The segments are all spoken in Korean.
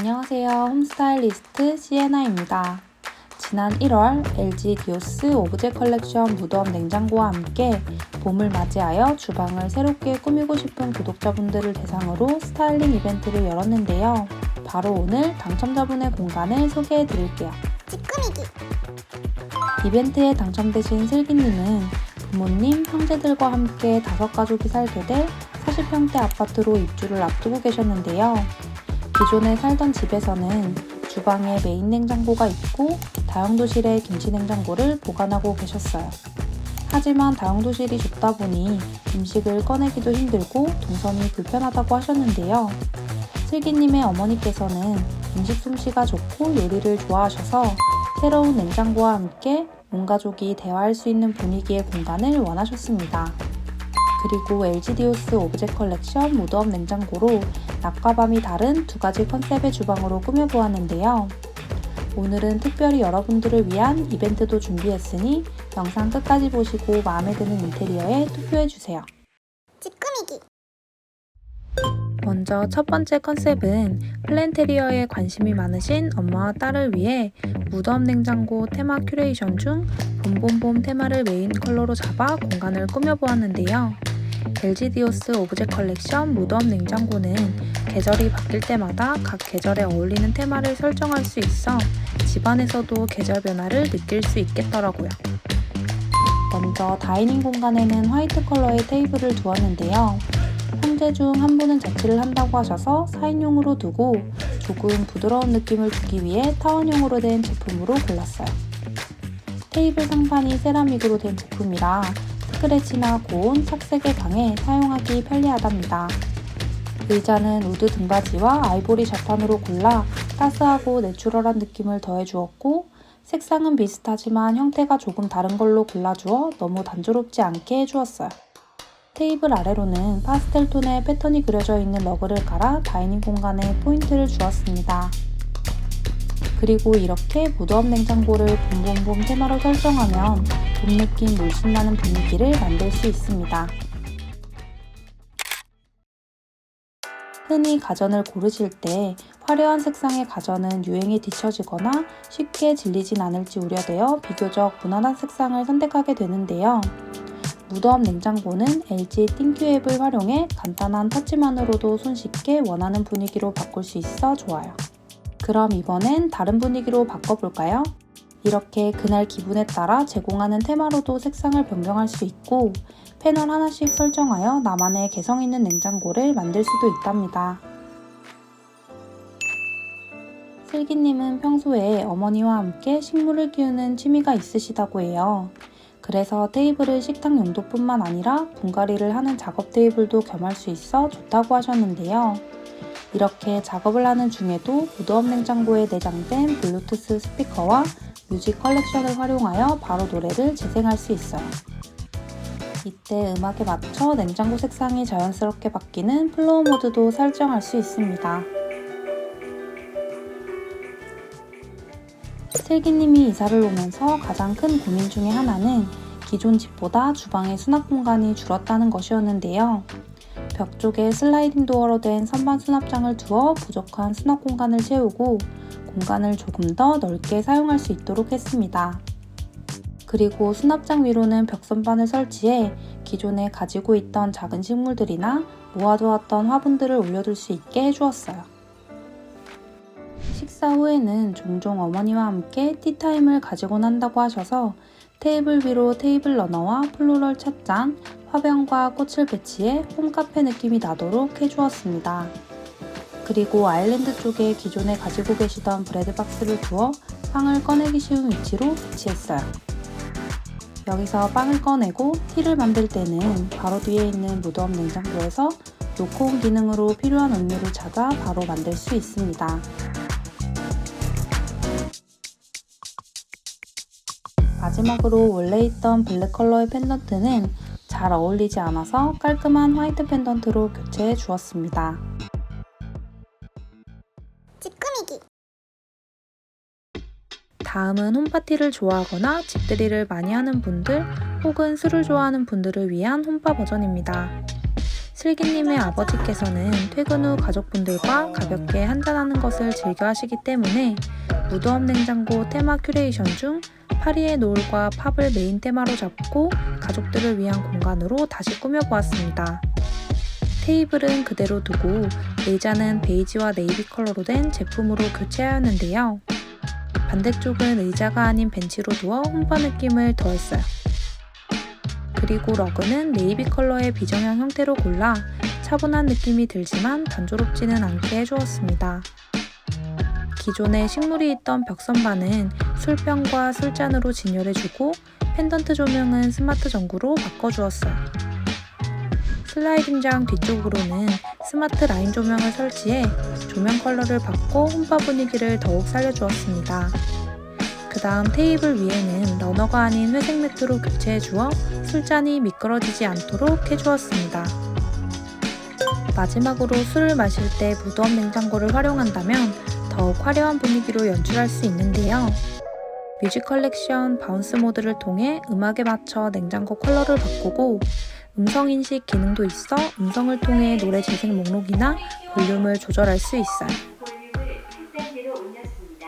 안녕하세요. 홈스타일리스트 시에나입니다. 지난 1월 LG 디오스 오브제 컬렉션 무덤 냉장고와 함께 봄을 맞이하여 주방을 새롭게 꾸미고 싶은 구독자분들을 대상으로 스타일링 이벤트를 열었는데요. 바로 오늘 당첨자분의 공간을 소개해 드릴게요. 이벤트에 당첨되신 슬기님은 부모님, 형제들과 함께 다섯 가족이 살게 될 40평대 아파트로 입주를 앞두고 계셨는데요. 기존에 살던 집에서는 주방에 메인 냉장고가 있고 다용도실에 김치 냉장고를 보관하고 계셨어요. 하지만 다용도실이 좁다 보니 음식을 꺼내기도 힘들고 동선이 불편하다고 하셨는데요. 슬기님의 어머니께서는 음식 솜씨가 좋고 요리를 좋아하셔서 새로운 냉장고와 함께 온 가족이 대화할 수 있는 분위기의 공간을 원하셨습니다. 그리고 LG 디오스 오브제 컬렉션 무드업 냉장고로 낮과 밤이 다른 두 가지 컨셉의 주방으로 꾸며보았는데요. 오늘은 특별히 여러분들을 위한 이벤트도 준비했으니 영상 끝까지 보시고 마음에 드는 인테리어에 투표해주세요. 찌끄미기 먼저 첫 번째 컨셉은 플랜테리어에 관심이 많으신 엄마와 딸을 위해 무덤 냉장고 테마 큐레이션 중 봄봄봄 테마를 메인 컬러로 잡아 공간을 꾸며보았는데요. LG 디오스 오브제 컬렉션 무덤 냉장고는 계절이 바뀔 때마다 각 계절에 어울리는 테마를 설정할 수 있어 집안에서도 계절 변화를 느낄 수 있겠더라고요. 먼저 다이닝 공간에는 화이트 컬러의 테이블을 두었는데요. 형제 중 한 분은 자취를 한다고 하셔서 4인용으로 두고 조금 부드러운 느낌을 주기 위해 타원형으로 된 제품으로 골랐어요. 테이블 상판이 세라믹으로 된 제품이라 스크래치나 고온, 착색에 강해 사용하기 편리하답니다. 의자는 우드 등받이와 아이보리 자판으로 골라 따스하고 내추럴한 느낌을 더해주었고 색상은 비슷하지만 형태가 조금 다른 걸로 골라주어 너무 단조롭지 않게 해주었어요. 테이블 아래로는 파스텔 톤의 패턴이 그려져 있는 러그를 깔아 다이닝 공간에 포인트를 주었습니다. 그리고 이렇게 무드업 냉장고를 봄봄봄 테마로 설정하면 봄 느낌 물씬 나는 분위기를 만들 수 있습니다. 흔히 가전을 고르실 때 화려한 색상의 가전은 유행에 뒤처지거나 쉽게 질리진 않을지 우려되어 비교적 무난한 색상을 선택하게 되는데요. 무덤 냉장고는 LG 띵큐 앱을 활용해 간단한 터치만으로도 손쉽게 원하는 분위기로 바꿀 수 있어 좋아요. 그럼 이번엔 다른 분위기로 바꿔볼까요? 이렇게 그날 기분에 따라 제공하는 테마로도 색상을 변경할 수 있고 패널 하나씩 설정하여 나만의 개성 있는 냉장고를 만들 수도 있답니다. 슬기님은 평소에 어머니와 함께 식물을 키우는 취미가 있으시다고 해요. 그래서 테이블을 식탁 용도뿐만 아니라 분갈이를 하는 작업 테이블도 겸할 수 있어 좋다고 하셨는데요. 이렇게 작업을 하는 중에도 무드업 냉장고에 내장된 블루투스 스피커와 뮤직 컬렉션을 활용하여 바로 노래를 재생할 수 있어요. 이때 음악에 맞춰 냉장고 색상이 자연스럽게 바뀌는 플로우 모드도 설정할 수 있습니다. 슬기님이 이사를 오면서 가장 큰 고민 중에 하나는 기존 집보다 주방의 수납 공간이 줄었다는 것이었는데요. 벽 쪽에 슬라이딩 도어로 된 선반 수납장을 두어 부족한 수납 공간을 채우고 공간을 조금 더 넓게 사용할 수 있도록 했습니다. 그리고 수납장 위로는 벽 선반을 설치해 기존에 가지고 있던 작은 식물들이나 모아두었던 화분들을 올려둘 수 있게 해주었어요. 식사 후에는 종종 어머니와 함께 티타임을 가지곤 한다고 하셔서 테이블 위로 테이블 러너와 플로럴 찻잔, 화병과 꽃을 배치해 홈카페 느낌이 나도록 해주었습니다. 그리고 아일랜드 쪽에 기존에 가지고 계시던 브레드 박스를 두어 빵을 꺼내기 쉬운 위치로 배치했어요. 여기서 빵을 꺼내고 티를 만들 때는 바로 뒤에 있는 무덤 냉장고에서 노크온 기능으로 필요한 음료를 찾아 바로 만들 수 있습니다. 마지막으로 원래 있던 블랙 컬러의 펜던트는 잘 어울리지 않아서 깔끔한 화이트 펜던트로 교체해 주었습니다. 다음은 홈파티를 좋아하거나 집들이를 많이 하는 분들 혹은 술을 좋아하는 분들을 위한 홈파 버전입니다. 슬기님의 아버지께서는 퇴근 후 가족분들과 가볍게 한잔하는 것을 즐겨 하시기 때문에 무덤 냉장고 테마 큐레이션 중 파리의 노을과 팝을 메인 테마로 잡고 가족들을 위한 공간으로 다시 꾸며보았습니다. 테이블은 그대로 두고 의자는 베이지와 네이비 컬러로 된 제품으로 교체하였는데요. 반대쪽은 의자가 아닌 벤치로 두어 홈파 느낌을 더했어요. 그리고 러그는 네이비 컬러의 비정형 형태로 골라 차분한 느낌이 들지만 단조롭지는 않게 해주었습니다. 기존에 식물이 있던 벽선반은 술병과 술잔으로 진열해주고 펜던트 조명은 스마트 전구로 바꿔주었어요. 슬라이딩장 뒤쪽으로는 스마트 라인 조명을 설치해 조명 컬러를 바꿔 홈파 분위기를 더욱 살려주었습니다. 그 다음 테이블 위에는 러너가 아닌 회색 매트로 교체해 주어 술잔이 미끄러지지 않도록 해주었습니다. 마지막으로 술을 마실 때 무덤 냉장고를 활용한다면 더욱 화려한 분위기로 연출할 수 있는데요. 뮤직 컬렉션 바운스 모드를 통해 음악에 맞춰 냉장고 컬러를 바꾸고 음성 인식 기능도 있어 음성을 통해 노래 재생 목록이나 볼륨을 조절할 수 있어요. 볼륨을 3단계로 올렸습니다.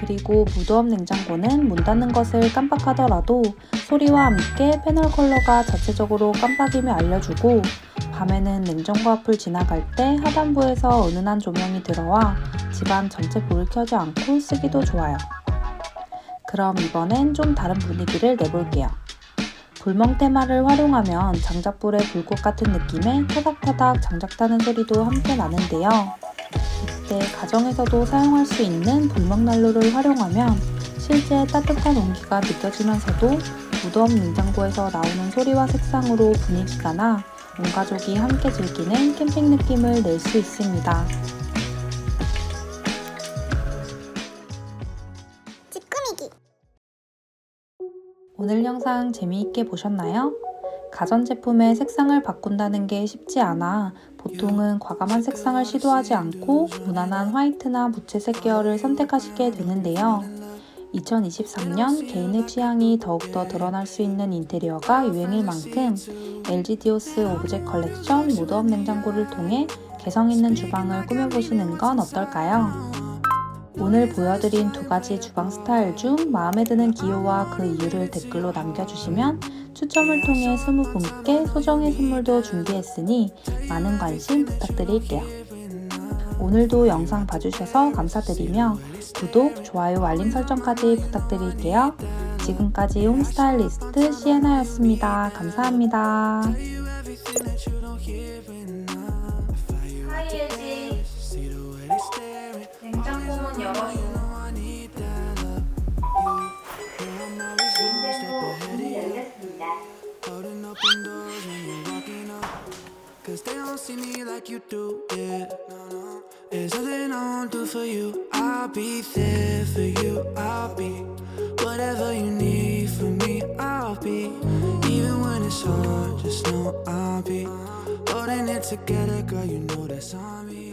그리고 무드업 냉장고는 문 닫는 것을 깜빡하더라도 소리와 함께 패널 컬러가 자체적으로 깜빡임을 알려주고 밤에는 냉장고 앞을 지나갈 때 하단부에서 은은한 조명이 들어와 집안 전체 불을 켜지 않고 쓰기도 좋아요. 그럼 이번엔 좀 다른 분위기를 내볼게요. 불멍 테마를 활용하면 장작불의 불꽃 같은 느낌의 타닥타닥 장작 타는 소리도 함께 나는데요. 이때 가정에서도 사용할 수 있는 불멍 난로를 활용하면 실제 따뜻한 온기가 느껴지면서도 무덤 냉장고에서 나오는 소리와 색상으로 분위기가 나 온 가족이 함께 즐기는 캠핑 느낌을 낼 수 있습니다. 집 꾸미기 오늘 영상 재미있게 보셨나요? 가전제품의 색상을 바꾼다는 게 쉽지 않아 보통은 과감한 색상을 시도하지 않고 무난한 화이트나 무채색 계열을 선택하시게 되는데요. 2023년 개인의 취향이 더욱더 드러날 수 있는 인테리어가 유행일 만큼 LG 디오스 오브젝 컬렉션 무드업 냉장고를 통해 개성 있는 주방을 꾸며보시는 건 어떨까요? 오늘 보여드린 두 가지 주방 스타일 중 마음에 드는 기호와 그 이유를 댓글로 남겨주시면 추첨을 통해 20분께 소정의 선물도 준비했으니 많은 관심 부탁드릴게요. 오늘도 영상 봐주셔서 감사드리며 구독, 좋아요, 알림 설정까지 부탁드릴게요. 지금까지 홈스타일리스트 시에나였습니다. 감사합니다. 하이에지 냉장고 문 열어줘. Cause they don't see me like you do, yeah. Won't do for you. I'll be there for you. I'll be whatever you need from me. I'll be even when it's hard. Just know I'll be holding it together, girl. You know that's on me.